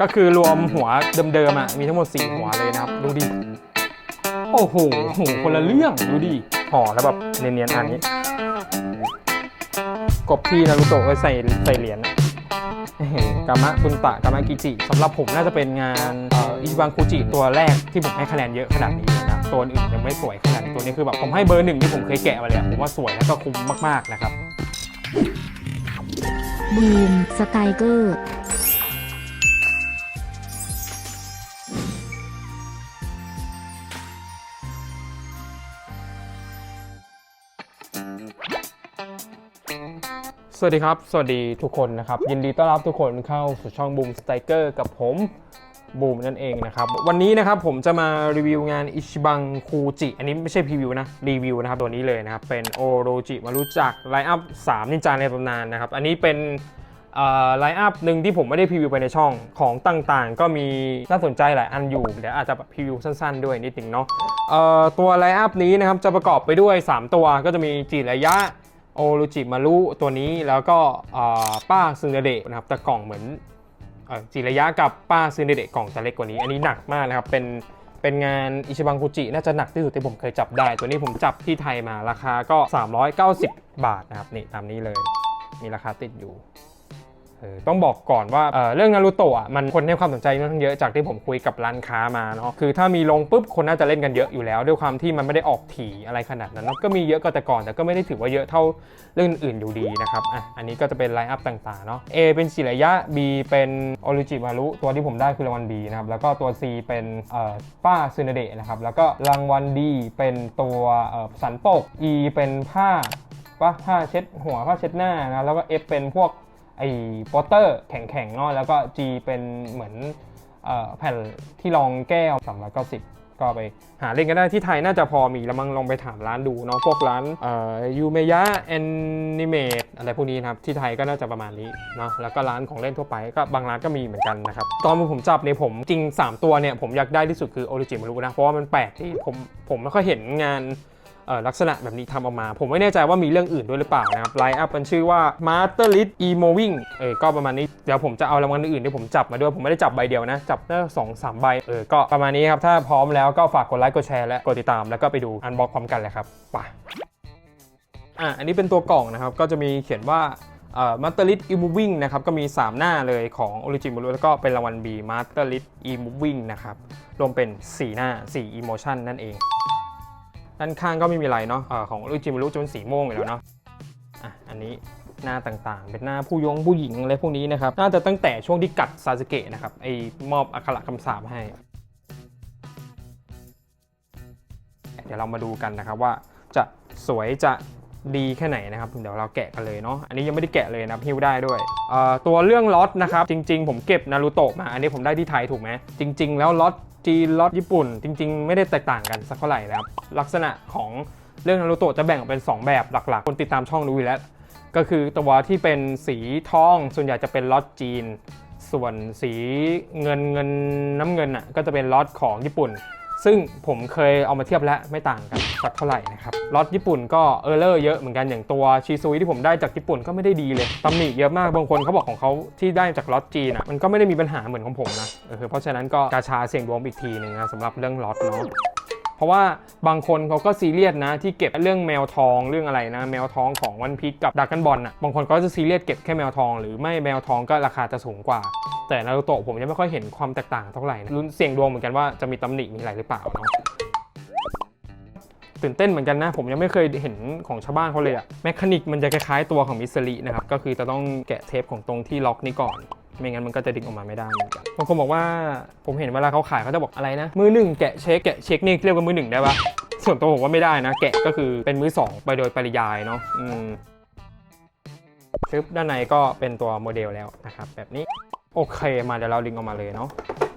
ก็คือรวมหัวเดิมๆอะมีทั้งหมด 4 หัวเลยนะครับ ดูดิ โอ้โหโหคนละเรื่องดูดิห่อแล้วแบบเนียนๆอันนี้ กบที่นารุโตะไว้ใส่ใส่เหรียญอะกามะบุนตะกามะกิจิสำหรับผมน่าจะเป็นงานอิชิบังคูจิตัวแรกที่ผมให้คะแนนเยอะขนาดนี้นะตัวอื่นยังไม่สวยขนาดตัวนี้คือแบบผมให้เบอร์หนึ่งที่ผมเคยแกะมาเลยผมว่าสวยแล้วก็คุ้มมากๆนะครับบูมสไตเกอร์ สวัสดีครับ สวัสดีทุกคนนะครับ ยินดีต้อนรับทุกคนเข้าสู่ช่องบูมสไตเกอร์กับผมบูมนั่นเองนะครับ วันนี้นะครับผมจะมารีวิวงานอิชิบังคูจิอันนี้ไม่ใช่พรีวิวนะ รีวิวนะครับตัวนี้เลยนะครับ เป็นโอโรจิมารู้จักไลอัพ3นินจาในตำนานนะครับ อันนี้เป็นไลน์อัพหนึ่งที่ผมไม่ได้พรีวิวไปในช่องของต่างๆ ก็มีน่าสนใจหลายอันอยู่เดี๋ยวอาจจะแบบพรีวิวสั้นๆ ด้วยนิดหนึ่งเนาะอ่อตัวไลน์อัพนี้นะครับจะประกอบไปด้วย 3 ตัวก็จะมีจิระยะ โอรุจิมารุตัวนี้แล้วก็ป้าซึนเดะนะครับแต่กล่องเหมือนอจิระยะกับป้าซึนเดะกล่องจะเล็กกว่านี้ อันนี้หนักมากนะครับ เป็นเป็นงานอิชิบังคุจิน่าจะหนักที่สุดที่ผมเคยจับได้ ตัวนี้ผมจับที่ไทยมาราคาก็ 390 บาทนะครับนี่ตามนี้เลย มีราคาติดอยู่ ต้องบอกก่อนว่าเเรื่องนารูโตะมันคนให้ความสนใจค่อนข้างเยอะจากที่ผมคุยกับร้านค้ามาเนาะคือถ้ามีลงปุ๊บคนน่าจะเล่นกันเยอะอยู่แล้ว ด้วยความที่มันไม่ได้ออกถี่อะไรขนาดนั้นเนอะก็มีเยอะก็แต่ก่อนแต่ก็ไม่ได้ถือว่าเยอะเท่าเรื่องอื่นอยู่ดีนะครับอะอันนี้ก็จะเป็นไลน์อัพต่างๆเนาะ A เป็นจิระยะ B เป็นโอริจิมารุตัวที่ผมได้คือรางวัล B นะครับแล้วก็ตัว C เป็นเอ่อป้าซึนเดะนะครับแล้วก็รางวัล D เป็นตัวเอ่อสันปก E เป็นผ้าว่าผ้าเช็ดหัวผ้าเช็ดหน้านะแล้วก็ F เป็นพวก ไอ้โปสเตอร์แข็งๆเนาะแล้วก็ G เป็นเหมือนอแผ่นที่รองแก้ว390ก็ไปหาเล่นกันได้ที่ไทยน่าจะพอมีแล้วมั้งลองไปถามร้านดูเนาะพวกร้านยูเมยะแอนิเมตอะไรพวกนี้นะครับ ที่ไทยก็น่าจะประมาณนี้เนาะแล้วก็ร้านของเล่นทั่วไปก็บางร้านก็มีเหมือนกันนะครับ ตอนผมจับเนี่ยผมจริง 3 ตัวเนี่ย ผมอยากได้ที่สุดคือโอริจิมารุนะ เพราะว่ามันแปลกที่ผมผมไม่ค่อยเห็นงาน ลักษณะแบบนี้ทำออกมา ผมไม่แน่ใจว่ามีเรื่องอื่นด้วยหรือเปล่านะครับไลน์อัพมันชื่อว่า Master List e m o v i n g เออก็ประมาณนี้ เดี๋ยวผมจะเอารางวัลอื่นที่ผมจับมาด้วย ผมไม่ได้จับใบเดียวนะ จับได้สองสามใบเออก็ประมาณนี้ครับ ถ้าพร้อมแล้วก็ฝากกดไลค์กดแชร์และกดติดตามแล้วก็ไปดูอันบ็อกพร้อมกันเลยครับไปอะอันนี้เป็นตัวกล่องนะครับก็จะมีเขียนว่าเอ่อ Master List e Moving นะครับก็มี 3 หน้าเลยของ Origin m o แล้วก็เป็นรางวัล B Master List e Moving นะครับรวมเป็น 4 หน้า 4 Emotion นั่นเอง ด้านข้างก็ไม่มีอะไรเนาะเออของลูจิมารุจะเป็นสีม่วงอยู่แล้วเนาะอะอันนี้หน้าต่างๆ เป็นหน้าผู้ยงผู้หญิงอะไรพวกนี้นะครับ น่าจะตั้งแต่ช่วงที่กัดซาสึเกะนะครับ ไอ้มอบอักขระคำสาปให้ เดี๋ยวเรามาดูกันนะครับว่าจะสวยจะ ดีแค่ไหนนะครับเดี๋ยวเราแกะกันเลยเนาะอันนี้ยังไม่ได้แกะเลยนะฮิวได้ด้วยตัวเรื่องล็อตนะครับจริง ๆ ผมเก็บนารูโตะมาอันนี้ผมได้ที่ไทยถูกไหมจริง ๆ แล้วล็อตจีนล็อตญี่ปุ่น จริง ๆ ไม่ได้แตกต่างกันสักเท่าไหร่นะครับลักษณะของเรื่องนารูโตะจะแบ่งออกเป็น 2 แบบหลักๆ คนติดตามช่องรู้อยู่แล้ว ก็คือตัวที่เป็นสีทองส่วนใหญ่จะเป็นล็อตจีน ส่วนสีเงินเงินน้ำเงินอะก็จะเป็นล็อตของญี่ปุ่น ซึ่งผมเคยเอามาเทียบแล้วไม่ต่างกันสักเท่าไหร่นะครับล็อตญี่ปุ่นก็เออร์เลอร์เยอะเหมือนกันอย่างตัวชีซุยที่ผมได้จากญี่ปุ่นก็ไม่ได้ดีเลยตำหนิเยอะมากบางคนเขาบอกของเขาที่ได้จากล็อตจีนอะมันก็ไม่ได้มีปัญหาเหมือนของผมนะเออเพราะฉะนั้นก็กาชาเสี่ยงดวงอีกทีหนึ่งนะสำหรับเรื่องล็อตเนาะเพราะว่าบางคนเขาก็ซีเรียสนะ ที่เก็บเรื่องแมวทองเรื่องอะไรนะ แมวทองของวันพีชกับดักกันบอลน่ะบางคนก็จะซีเรียสเก็บแค่แมวทอง หรือไม่แมวทองก็ราคาจะสูงกว่า แต่นารูโตะผมยังไม่ค่อยเห็นความแตกต่างเท่าไหร่นะลุ้นเสี่ยงดวงเหมือนกันว่าจะมีตำหนิมีอะไรหรือเปล่าเนาะตื่นเต้นเหมือนกันนะ ผมยังไม่เคยเห็นของชาวบ้านเขาเลยอะแมคานิกมันจะคล้ายๆตัวของมิสซิลนะครับ ก็คือจะต้องแกะเทปของตรงที่ล็อกนี้ก่อนไม่งั้นมันก็จะดึงออกมาไม่ได้เหมือนกันบางคนบอกว่าผมเห็นเวลาเขาขายเขาจะบอกอะไรนะ มือหนึ่งแกะเช็คแกะเช็คนี่เรียกว่ามือหนึ่งได้ปะส่วนตัวผมว่าไม่ได้นะ แกะก็คือเป็นมือสองไปโดยปริยายเนาะอืมชึบด้านในก็เป็นตัวโมเดลแล้วนะครับแบบนี้ โอเคมาเดี๋ยวเราดึงออกมาเลยเนาะ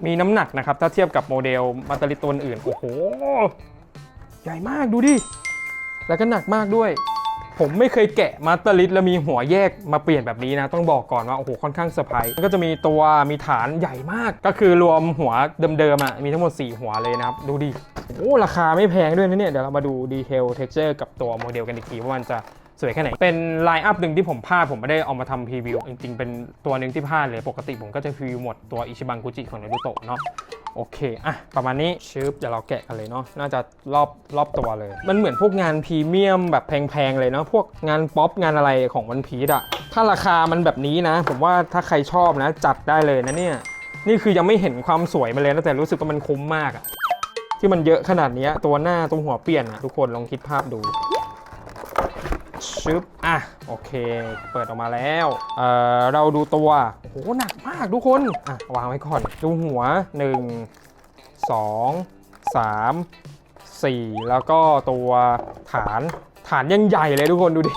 มีน้ำหนักนะครับ ถ้าเทียบกับโมเดลมาตาลิตัวอื่น โอ้โห ใหญ่มากดูดิ แล้วก็หนักมากด้วย ผมไม่เคยแกะมาตร์ลิสแล้วมีหัวแยกมาเปลี่ยนแบบนี้นะ ต้องบอกก่อนว่า โอ้โห ค่อนข้างเซอร์ไพรส์ก็จะมีตัวมีฐานใหญ่มาก ก็คือรวมหัวเดิมๆอะ มีทั้งหมด 4 หัวเลยนะครับ ดูดิ โอ้ ราคาไม่แพงด้วยนะเนี่ย เดี๋ยวเรามาดูดีเทลเท็กเจอร์กับตัวโมเดลกันอีกทีว่ามันจะ สวยแค่ไหน เป็นไลน์อัพหนึ่งที่ผมพลาดผมไม่ได้เอามาทำพรีวิว จริงๆ เป็นตัวหนึ่งที่พลาดเลย ปกติผมก็จะพรีวิวหมดตัวอิชิบังกุจิของนารูโตะเนาะโอเค อะ ประมาณนี้ชืบเดี๋ยวเราแกะกันเลยเนาะ น่าจะรอบรอบตัวเลย มันเหมือนพวกงานพรีเมียมแบบแพงๆเลยเนาะ พวกงานป๊อปงานอะไรของวันพีชอะถ้าราคามันแบบนี้นะ ผมว่าถ้าใครชอบนะ จัดได้เลยนะเนี่ย นี่คือยังไม่เห็นความสวยมาเลยนะแต่รู้สึกว่ามันคุ้มมากอะที่มันเยอะขนาดนี้ตัวหน้าตรงหัวเปลี่ยนอะทุกคนลองคิดภาพดู ชึบอะโอเค เปิดออกมาแล้วเอ่อเราดูตัวโอ้โหหนักมากทุกคนอะวางไว้ก่อน ดูหัว 1 2 3 4 แล้วก็ตัวฐานฐานยังใหญ่เลยทุกคนดูดิ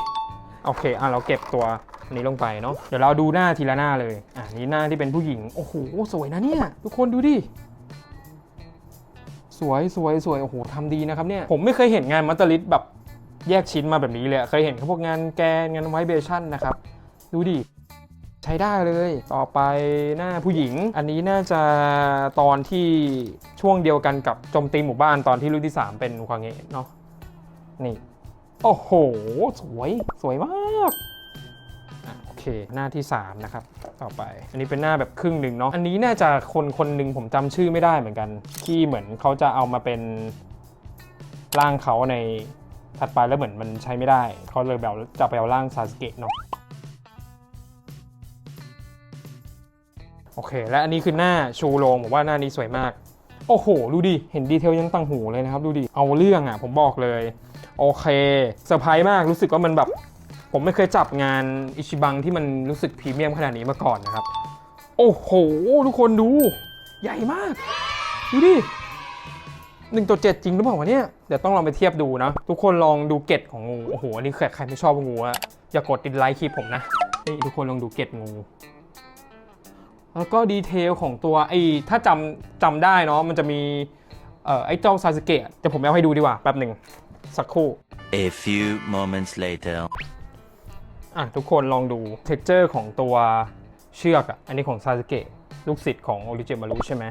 โอเคอะเราเก็บตัวนี้ลงไปเนาะเดี๋ยวเราดูหน้าทีละหน้าเลยอะนี่หน้าที่เป็นผู้หญิงโอ้โหสวยนะเนี่ยทุกคนดูดิสวยสวยสวยโอ้โหทำดีนะครับเนี่ยผมไม่เคยเห็นงานมัตต์ลิสแบบ แยกชิ้นมาแบบนี้เลยเคยเห็นพวกงานแกนงานไวเบชั่นนะครับ ดูดิ ใช้ได้เลย ต่อไปหน้าผู้หญิง อันนี้น่าจะตอนที่ช่วงเดียวกันกับโจมตีหมู่บ้านตอนที่รุ่นที่ 3 เป็นควางเงะเนาะนี่ โอ้โห สวยสวยมากอะโอเค หน้าที่ 3 นะครับ ต่อไป อันนี้เป็นหน้าแบบครึ่งหนึ่งเนาะอันนี้น่าจะคนคนหนึ่งผมจำชื่อไม่ได้เหมือนกัน ที่เหมือนเขาจะเอามาเป็นร่างเขาใน ถัดไปแล้วเหมือนมันใช้ไม่ได้เขาเลยแบบจะไปเอาร่างซาสเกะเนาะโอเค และอันนี้คือหน้าชูโรงผมว่าหน้านี้สวยมาก โอ้โห ดูดิ เห็นดีเทลยังตั้งหูเลยนะครับ ดูดิ เอาเรื่องอะ ผมบอกเลย โอเคเซอร์ไพรส์มากรู้สึกว่ามันแบบ ผมไม่เคยจับงานอิชิบังที่มันรู้สึกพรีเมียมขนาดนี้มาก่อนนะครับ โอ้โห ทุกคนดู ใหญ่มาก ดูดิ หนึ่งตัวเจ็ดจริงหรือเปล่าวะเนี่ย เดี๋ยวต้องลองไปเทียบดูนะ ทุกคนลองดูเกตของงู โอ้โห อันนี้ใครไม่ชอบงูอะอย่ากดติดไลค์คลิปผมนะ นี่ทุกคนลองดูเกตงู แล้วก็ดีเทลของตัวไอ้ถ้าจำจำได้เนาะ มันจะมีเอ่อไอ้เจ้าซาสึเกะเดี๋ยวผมเอาให้ดูดีกว่าแป๊บหนึ่งสักครู่ A few moments later. อะทุกคนลองดู t e x t อร์ของตัวเชือกอะ อันนี้ของซาสึเกะลูกศิษย์ของโอริจิมารุใช่ไหม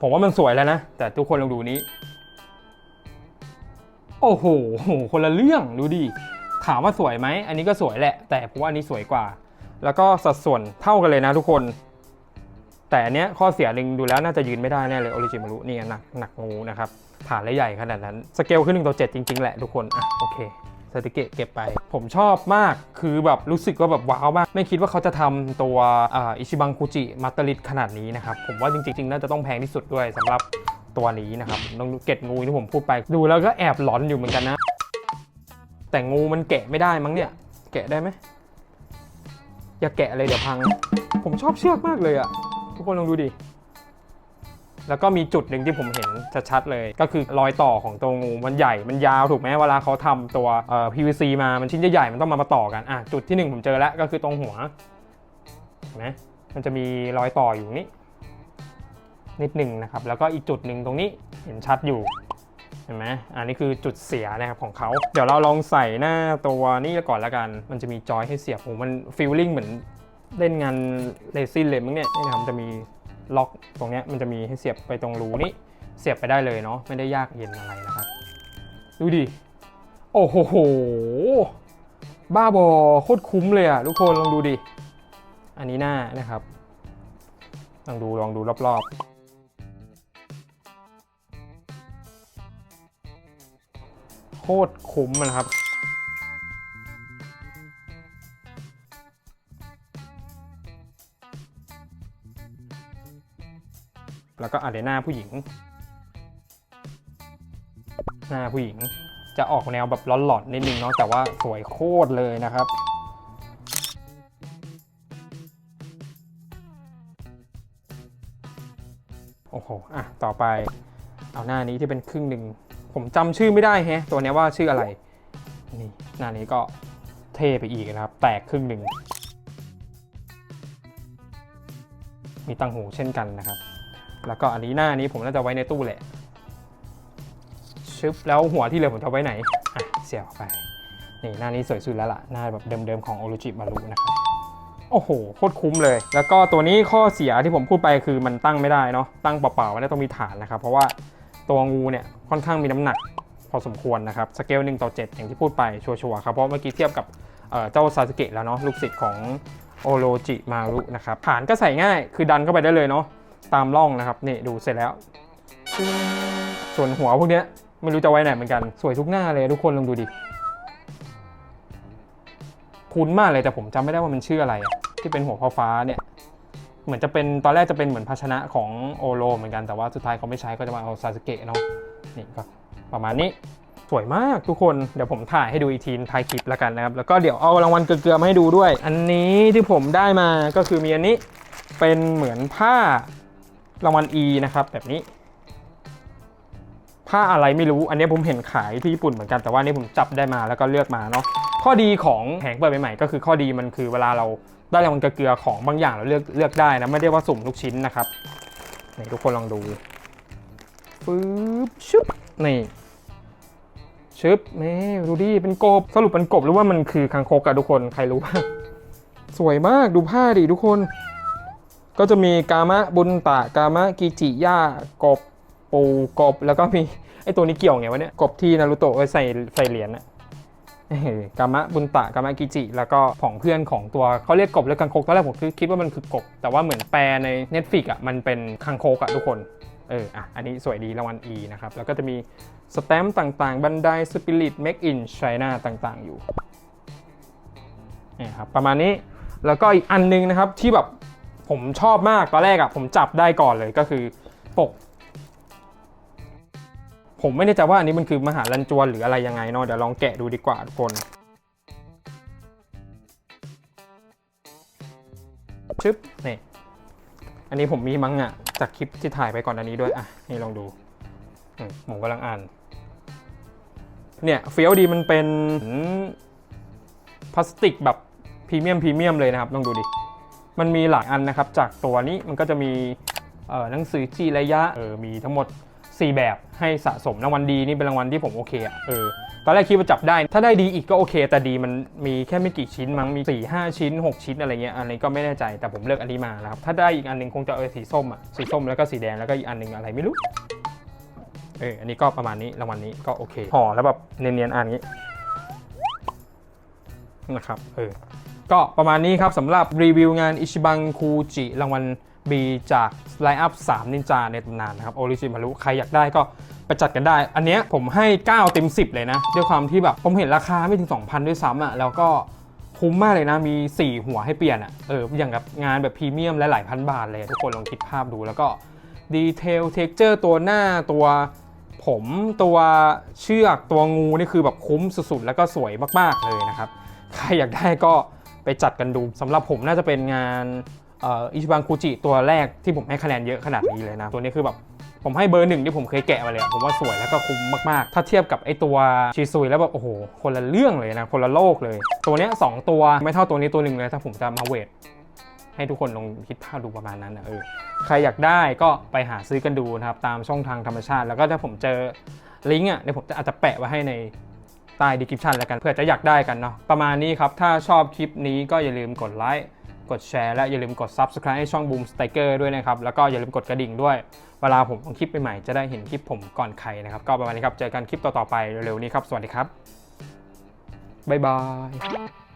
ผมว่ามันสวยแล้วนะ แต่ทุกคนลองดูนี้ โอ้โห คนละเรื่องดูดิ ถามว่าสวยไหม อันนี้ก็สวยแหละ แต่ผมว่าอันนี้สวยกว่า แล้วก็สัดส่วนเท่ากันเลยนะทุกคน แต่อันเนี้ยข้อเสียหนึ่งดูแล้วน่าจะยืนไม่ได้แน่เลยโอริจิมารุนี่หนักหนักงูนะครับ ฐานและใหญ่ขนาดนั้น สเกลขึ้นหนึ่งต่อเจ็ดจริง ๆ แหละทุกคน อะโอเคสติเกะเก็บไป ผมชอบมากคือแบบรู้สึกว่าแบบว้าวมาก ไม่คิดว่าเขาจะทำตัวอ,อิชิบังคุจิมัตเตอร์ลิขนาดนี้นะครับ ผมว่าจริงๆ น่าจะต้องแพงที่สุดด้วยสำหรับ ตัวนี้นะครับลองดูเกตงูที่ผมพูดไป ดูแล้วก็แอบหลอนอยู่เหมือนกันนะ แต่งูมันแกะไม่ได้มั้งเนี่ย แกะได้ไหมอย่าแกะเลยเดี๋ยวพัง ผมชอบเชือกมากเลยอะทุกคนลองดูดิแล้วก็มีจุดหนึ่งที่ผมเห็นชัดๆเลย ก็คือรอยต่อของตัวงูมันใหญ่มันยาวถูกไหมเวลาเขาทำตัวเอ่อ PVC มามันชิ้นใหญ่ๆมันต้องมามาต่อกันอะจุดที่หนึ่งผมเจอแล้วก็คือตรงหัวเห็นไหมมันจะมีรอยต่ออยู่นี้ นิดหนึ่งนะครับ แล้วก็อีกจุดหนึ่งตรงนี้เห็นชัดอยู่เห็นไหมอันนี้คือจุดเสียนะครับของเขา เดี๋ยวเราลองใส่หน้าตัวนี้ก่อนละกัน มันจะมีจอยให้เสียบโอ้มันฟีลลิ่งเหมือนเล่นงานเลซินเลยมั้งเนี่ยนี่นะครับจะมีล็อกตรงนี้มันจะมีให้เสียบไปตรงรูนี้เสียบไปได้เลยเนาะไม่ได้ยากเย็นอะไรนะครับ ดูดิ โอ้โห บ้าบอโคตรคุ้มเลยอะทุกคนลองดูดิ อันนี้หน้านะครับ ลองดูลองดูรอบๆ คตรคุ้มนะครับแล้วก็อาเดหน้าผู้หญิง หน้าผู้หญิง จะออกแนวแบบร้อนๆนิดนึงเนาะ แต่ว่าสวยโคตรเลยนะครับ โอ้โห อะ ต่อไป เอาหน้านี้ที่เป็นครึ่งหนึ่ง ผมจำชื่อไม่ได้แฮะตัวนี้ว่าชื่ออะไร นี่หน้านี้ก็เท่ไปอีกนะครับ แตกครึ่งหนึ่ง มีตังหูเช่นกันนะครับ แล้วก็อันนี้หน้านี้ผมน่าจะไว้ในตู้แหละ ชึบแล้วหัวที่เหลือผมจะไว้ไหน อะ เสียบออกไป นี่หน้านี้สวยสุดแล้วล่ะ หน้าแบบเดิมๆของโอรุจิมารุนะครับ โอ้โห โคตรคุ้มเลย แล้วก็ตัวนี้ข้อเสียที่ผมพูดไปคือมันตั้งไม่ได้เนาะ ตั้งเปล่าๆไม่ได้ต้องมีฐานนะครับ เพราะว่า ตัวงูเนี่ยค่อนข้างมีน้ำหนักพอสมควรนะครับสเกล1ต่อ7อย่างที่พูดไปชัวร์ๆครับเพราะเมื่อกี้เทียบกับเจ้าซาสึเกะแล้วเนาะลูกศิษย์ของโอโรจิมารุนะครับฐานก็ใส่ง่ายคือดันเข้าไปได้เลยเนาะตามร่องนะครับนี่ดูเสร็จแล้ว ส่วนหัวพวกเนี้ยไม่รู้จะไว้ไหนเหมือนกันสวยทุกหน้าเลยทุกคนลองดูดิคุ้นมากเลยแต่ผมจำไม่ได้ว่ามันชื่ออะไร ที่เป็นหัวฟ้าเนี่ย เหมือนจะเป็นตอนแรกจะเป็นเหมือนภาชนะของโอโรเหมือนกันแต่ว่าสุดท้ายเขาไม่ใช้ก็จะมาเอาซาสึเกะเนาะนี่ก็ประมาณนี้สวยมากทุกคนเดี๋ยวผมถ่ายให้ดูอีกทีท้ายคลิปแล้วกันนะครับ แล้วก็เดี๋ยวเอารางวัลเกลือมาให้ดูด้วย อันนี้ที่ผมได้มาก็คือมีอันนี้เป็นเหมือนผ้ารางวัล E นะครับ แบบนี้ ผ้าอะไรไม่รู้อันนี้ผมเห็นขายที่ญี่ปุ่นเหมือนกันแต่ว่านนี่ผมจับได้มาแล้วก็เลือกมาเนาะข้อดีของแผงเปิดใหม่ๆก็คือข้อดีมันคือเวลาเรา ได้รงวัลเกลือของบางอย่างเราเลือกเลือกได้นะไม่ได้ว่าสุ่มทุกชิ้นนะครับนี่ทุกคนลองดูฟืบชึบนี่ชึบนี่ดูดิเป็นกบสรุปเป็นกบหรือว่ามันคือคางคกอะทุกคนใครรู้บ้างสวยมากดูผ้าดิทุกคน ก็จะมีกามะบุญตะกามะกิจิย่ากบปูกบแล้วก็มีไอตัวนี้เกี่ยวไงวะเนี่ยกบที่นารุโตะไว้ใส่ใส่เหรียญอะ กามะบุญตะกามะกิจิ แล้วก็ผองเพื่อนของตัวเขาเรียกกบแล้วคังคกตอนแรกผมคือคิดว่ามันคือกบ แต่ว่าเหมือนแปลใน Netflix อะมันเป็นคังคกอะทุกคนเอออะอันนี้สวยดีรางวัล E นะครับ แล้วก็จะมีสแตมป์ต่างๆ บันไดสปิริตเมคอินไชน่าต่างๆ อยู่นี่ครับประมาณนี้แล้วก็อีกอันนึงนะครับที่แบบผมชอบมากตอนแรกอะผมจับได้ก่อนเลยก็คือปก ผมไม่แน่ใจว่าอันนี้มันคือมหาลันจวนหรืออะไรยังไงเนาะเดี๋ยวลองแกะดูดีกว่าทุกคนชึบนี่อันนี้ผมมีมังงะจากคลิปที่ถ่ายไปก่อนอันนี้ด้วยอะนี่ลองดูอืมผมกำลังอ่าน เนี่ยเฟี้ยวดีมันเป็นพลาสติกแบบพรีเมียมพรีเมียมเลยนะครับลองดูดิมันมีหลายอันนะครับ จากตัวนี้มันก็จะมีหนังสือจีระยะเออมีทั้งหมด 4 แบบให้สะสมรางวัลดีนี่เป็นรางวัลที่ผมโอเคอะเออตอนแรกคิดว่าจับได้ ถ้าได้ดีอีกก็โอเค แต่ดีมันมีแค่ไม่กี่ชิ้นมั้งมี4 5 ชิ้น 6 ชิ้นอะไรเงี้ยอันนี้ก็ไม่แน่ใจแต่ผมเลือกอันนี้มานะครับถ้าได้อีกอันหนึงคงจะเออสีส้มอะสีส้มแล้วก็สีแดงแล้วก็อีกอันหนึงอะไรไม่รู้เอออันนี้ก็ประมาณนี้รางวัลนี้ก็โอเคห่อแล้วแบบเนียนๆอันนี้นะครับเออก็ประมาณนี้ครับสำหรับรีวิวงานอิชิบังคูจิรางวัล B จากไลน์อัพ3นินจาในตำนานนะครับโอริจิมารุใครอยากได้ก็ไปจัดกันได้ อันเนี้ยผมให้ 9 เต็ม 10 เลยนะ ด้วยความที่แบบผมเห็นราคาไม่ถึง 2,000 ด้วยซ้ำอะแล้วก็คุ้มมากเลยนะ มี 4 หัวให้เปลี่ยนอะเอออย่างกับงานแบบพรีเมียมและหลายพันบาทเลยทุกคนลองคิดภาพดูแล้วก็ดีเทลเท็กเจอร์ตัวหน้าตัวผมตัวเชือกตัวงูนี่คือแบบคุ้มสุดๆ แล้วก็สวยมากๆเลยนะครับ ใครอยากได้ก็ไปจัดกันดูสำหรับผมน่าจะเป็นงาน อิชิบังคูจิตัวแรกที่ผมให้คะแนนเยอะขนาดนี้เลยนะ ตัวนี้คือแบบผมให้เบอร์หนึ่งที่ผมเคยแกะมาเลยผมว่าสวยแล้วก็คุ้มมาก ๆ ถ้าเทียบกับไอตัวชิซุยแล้วแบบโอ้โห คนละเรื่องเลยนะ คนละโลกเลย ตัวเนี้ยสองตัวไม่เท่าตัวนี้ตัวหนึ่งเลยถ้าผมจะมาเวทให้ทุกคนลองคิดภาพดูประมาณนั้นนะเออใครอยากได้ก็ไปหาซื้อกันดูนะครับ ตามช่องทางธรรมชาติ แล้วก็ถ้าผมเจอลิงก์อะเดี๋ยวผมจะอาจจะแปะไว้ให้ในใต้ดีคริปชันแล้วกันเพื่อจะอยากได้กันเนาะประมาณนี้ครับถ้าชอบคลิปนี้ก็อย่าลืมกดไลค์ กดแชร์และอย่าลืมกด Subscribe ให้ช่อง Boom Sticker ด้วยนะครับ แล้วก็อย่าลืมกดกระดิ่งด้วย เวลาผมลงคลิปใหม่ๆจะได้เห็นคลิปผมก่อนใครนะครับ ก็ประมาณนี้ครับ เจอกันคลิปต่อๆไปเร็วๆนี้ครับ สวัสดีครับ บ๊ายบาย